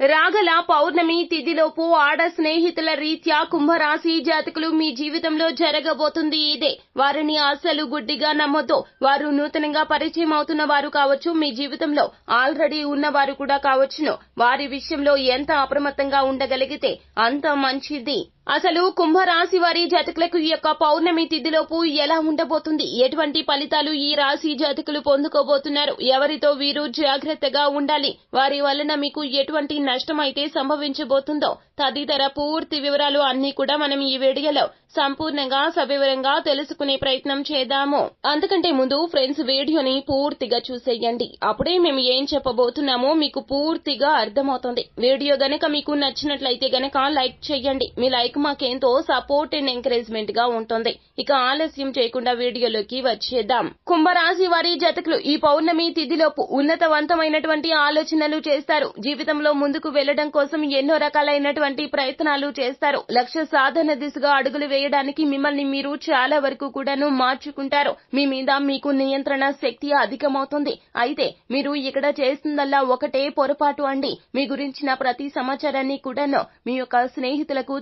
రాగల పౌర్ణమి తిథిలోపు ఆడ స్నేహితుల రీత్యా కుంభరాశి జాతకులు మీ జీవితంలో జరగబోతుంది ఇదే. వారిని అసలు గుడ్డిగా నమ్మొద్దు. వారు నూతనంగా పరిచయం అవుతున్న వారు కావచ్చు మీ జీవితంలో ఆల్రెడీ ఉన్నవారు కూడా కావచ్చును. వారి విషయంలో ఎంత అప్రమత్తంగా ఉండగలిగితే అంత మంచిది. అసలు కుంభరాశి వారి జాతకులకు ఈ యొక్క పౌర్ణమి తిథిలోపు ఎలా ఉండబోతుంది? ఎటువంటి ఫలితాలు ఈ రాశి జాతకులు పొందుకోబోతున్నారు? ఎవరితో వీరు జాగ్రత్తగా ఉండాలి? వారి వలన మీకు ఎటువంటి నష్టం అయితే సంభవించబోతుందో తదితర పూర్తి వివరాలు అన్ని కూడా మనం ఈ వీడియోలో సంపూర్ణంగా సవివరంగా తెలుసుకునే ప్రయత్నం చేద్దాము. అందుకంటే ముందు ఫ్రెండ్స్ వీడియోని పూర్తిగా చూసేయండి. అప్పుడే మేము ఏం చెప్పబోతున్నామో మీకు పూర్తిగా అర్థమవుతుంది. వీడియో గనక మీకు నచ్చినట్లయితే గనక లైక్ చేయండి. మీ లైక్ మాకెంతో సపోర్ట్ అండ్ ఎంకరేజ్మెంట్గా ఉంటుంది. ఇక ఆలస్యం చేయకుండా వీడియోలోకి వచ్చేద్దాం. కుంభరాశి వారి జతకులు ఈ పౌర్ణమి తిథిలోపు ఉన్నతవంతమైనటువంటి ఆలోచనలు చేస్తారు. జీవితంలో ముందుకు వెళ్ళడం కోసం ఎన్నో రకాలైనటువంటి ప్రయత్నాలు చేస్తారు. లక్ష్య సాధన దిశగా అడుగులు వేయడానికి మిమ్మల్ని మీరు చాలా వరకు కూడాను మార్చుకుంటారు. మీ మీద మీకు నియంత్రణ శక్తి అధికమవుతుంది. అయితే మీరు ఇక్కడ చేస్తుందల్లా ఒకటే పొరపాటు అండి. మీ గురించిన ప్రతి సమాచారాన్ని కూడాను మీ యొక్క స్నేహితులకు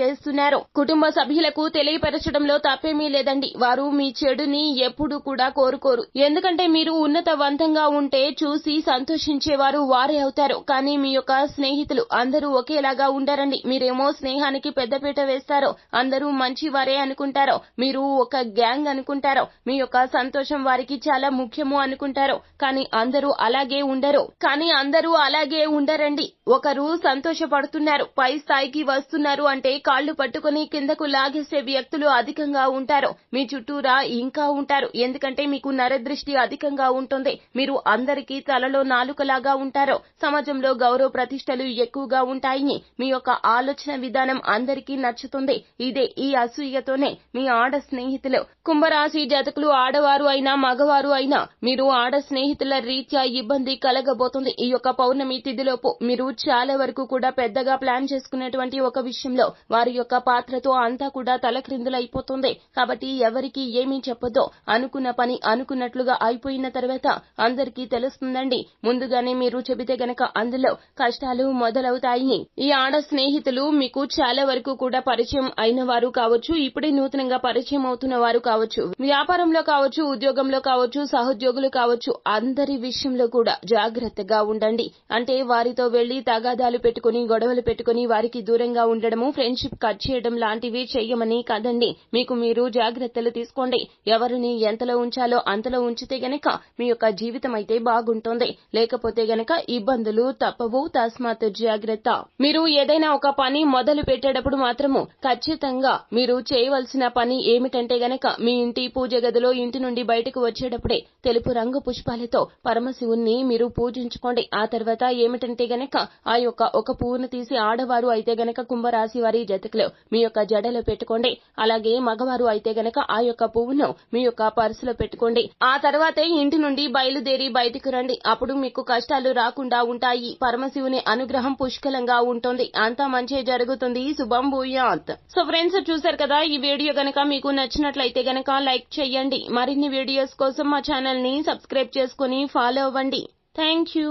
చేస్తున్నారు. కుటుంబ సభ్యులకు తెలియపరచడంలో తప్పేమీ లేదండి. వారు మీ చెడుని ఎప్పుడు కూడా కోరుకోరు. ఎందుకంటే మీరు ఉన్నతవంతంగా ఉంటే చూసి సంతోషించేవారు వారే అవుతారు. కానీ మీ యొక్క స్నేహితులు అందరూ ఒకేలాగా ఉండరండి. మీరేమో స్నేహానికి పెద్దపీట వేస్తారో అందరూ మంచి వారే అనుకుంటారో మీరు ఒక గ్యాంగ్ అనుకుంటారో మీ యొక్క సంతోషం వారికి చాలా ముఖ్యము అనుకుంటారు కానీ అందరూ అలాగే ఉండరు. కానీ అందరూ అలాగే ఉండరండి. ఒకరు సంతోషపడుతున్నారు పై స్థాయికి వస్తున్నారు అంటే కాళ్ళు పట్టుకుని కిందకు లాగేసే వ్యక్తులు అధికంగా ఉంటారు. మీ చుట్టూరా ఇంకా ఉంటారు. ఎందుకంటే మీకు నరదృష్టి అధికంగా ఉంటుంది. మీరు అందరికీ తలలో నాలుకలాగా ఉంటారు. సమాజంలో గౌరవ ప్రతిష్టలు ఎక్కువగా ఉంటాయి. మీ యొక్క ఆలోచన విధానం అందరికీ నచ్చుతుంది. ఇదే ఈ అసూయతోనే మీ ఆడ స్నేహితులు. కుంభరాశి జాతకులు ఆడవారు అయినా మగవారు అయినా మీరు ఆడ స్నేహితుల రీత్యా ఇబ్బంది కలగబోతుంది. ఈ యొక్క పౌర్ణమి తిథిలోపు మీరు చాలా వరకు కూడా పెద్దగా ప్లాన్ చేసుకున్నటువంటి ఒక విషయంలో వారి యొక్క పాత్రతో అంతా కూడా తలక్రిందులైపోతుంది. కాబట్టి ఎవరికి ఏమీ చెప్పొద్దు. అనుకున్న పని అనుకున్నట్లుగా అయిపోయిన తర్వాత అందరికీ తెలుస్తుందండి. ముందుగానే మీరు చెబితే గనక అందులో కష్టాలు మొదలవుతాయి. ఈ ఆడ స్నేహితులు మీకు చాలా వరకు కూడా పరిచయం అయిన వారు కావచ్చు. ఇప్పుడే నూతనంగా పరిచయం అవుతున్న వారు కావచ్చు. వ్యాపారంలో కావచ్చు ఉద్యోగంలో కావచ్చు సహోద్యోగులు కావచ్చు అందరి విషయంలో కూడా జాగ్రత్తగా ఉండండి. అంటే వారితో వెళ్ళి తగాదాలు పెట్టుకుని గొడవలు పెట్టుకుని వారికి దూరంగా ఉండడము ఫ్రెండ్షిప్ కట్ చేయడం లాంటివి చెయ్యమని కాదండి. మీకు మీరు జాగ్రత్తలు తీసుకోండి. ఎవరిని ఎంతలో ఉంచాలో అంతలో ఉంచితే గనక మీ యొక్క జీవితం అయితే బాగుంటుంది. లేకపోతే గనక ఇబ్బందులు తప్పవు. తస్మాత్ జాగ్రత్త. మీరు ఏదైనా ఒక పని మొదలు పెట్టేటప్పుడు మాత్రము ఖచ్చితంగా మీరు చేయవలసిన పని ఏమిటంటే గనక మీ ఇంటి పూజ గదిలో ఇంటి నుండి బయటకు వచ్చేటప్పుడే తెలుపు రంగు పుష్పాలతో పరమశివుణ్ణి మీరు పూజించుకోండి. ఆ తర్వాత ఏమిటంటే గనక ఆ యొక్క ఒక పువ్వును తీసి ఆడవారు అయితే గనక కుంభరాశి వారి జతకులు మీ యొక్క జడలో పెట్టుకోండి. అలాగే మగవారు అయితే గనక ఆ యొక్క పువ్వును మీ యొక్క పర్సులో పెట్టుకోండి. ఆ తర్వాతే ఇంటి నుండి బయలుదేరి బయటకు రండి. అప్పుడు మీకు కష్టాలు రాకుండా ఉంటాయి. పరమశివుని అనుగ్రహం పుష్కలంగా ఉంటుంది. అంతా మంచి జరుగుతుంది. శుభం భూయాత్. సో ఫ్రెండ్స్ చూసారు కదా ఈ వీడియో గనక మీకు నచ్చినట్లయితే గనక లైక్ చేయండి. మరిన్ని వీడియోస్ కోసం మా ఛానల్ని సబ్స్క్రైబ్ చేసుకుని ఫాలో అవ్వండి. Thank you